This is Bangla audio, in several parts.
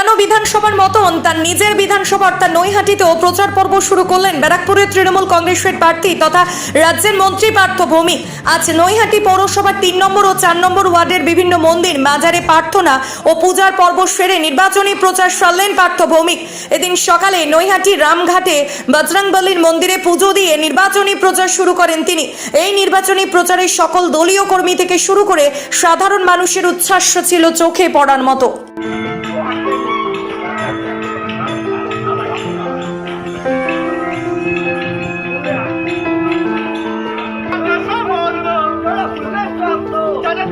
অন্যান্য বিধানসভার মতন তার নিজের বিধানসভা অর্থাৎ নৈহাটিতেও প্রচার পর্ব শুরু করলেন ব্যারাকপুরের তৃণমূল কংগ্রেসের প্রার্থী তথা রাজ্যের মন্ত্রী পার্থ ভৌমিক। আজ নৈহাটি পৌরসভার তিন নম্বর ও চার নম্বর ওয়ার্ডের বিভিন্ন মন্দির, মাজারে প্রার্থনা ও পূজার পর্ব সেরে নির্বাচনী প্রচার সারলেন পার্থ ভৌমিক। এদিন সকালে নৈহাটি রামঘাটে বজরংবলীর মন্দিরে পুজো দিয়ে নির্বাচনী প্রচার শুরু করেন তিনি। এই নির্বাচনী প্রচারে সকল দলীয় কর্মী থেকে শুরু করে সাধারণ মানুষের উচ্ছ্বাস ছিল চোখে পড়ার মতো।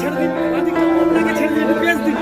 ছেড়ে দিন ছেড়ে দিন পেঁয়াজ দিন।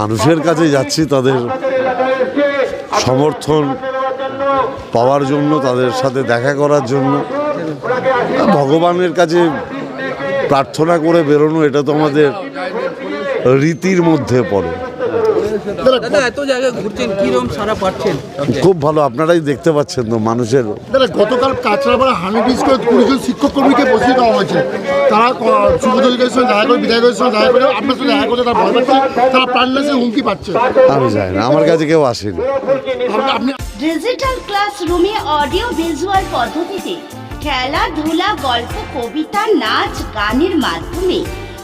মানুষের কাছে যাচ্ছি, তাদের সমর্থন পাওয়ার জন্য, তাদের সাথে দেখা করার জন্য। ভগবানের কাছে প্রার্থনা করে বেরোনো, এটা তো আমাদের রীতির মধ্যে পড়ে। দাদা এত জায়গায় ঘুরছেন কিরম সারা পাচ্ছেন? খুব ভালো আপনারাই দেখতে পাচ্ছেন তো মানুষের। দাদা গতকাল কাঁচরাপাড়া হানি ব্রিজ করে কুড়িজন শিক্ষক কর্মীকে বসিয়ে দেওয়া হয়েছে। তারা ক- সঙ্গে দেখা করে বিধায়কের সঙ্গে দেখা করে আপনার সঙ্গে দেখা করতে তারা ভয় পাচ্ছে তারা প্রাণনাশে হুমকি পাচ্ছে। আমি জানি না আমার কাছে কেউ আসেনি। আপনি ডিজিটাল ক্লাসরুমে অডিও ভিজুয়াল পদ্ধতিতে খেলাধুলা গল্প কবিতা নাচ গানের মাধ্যমে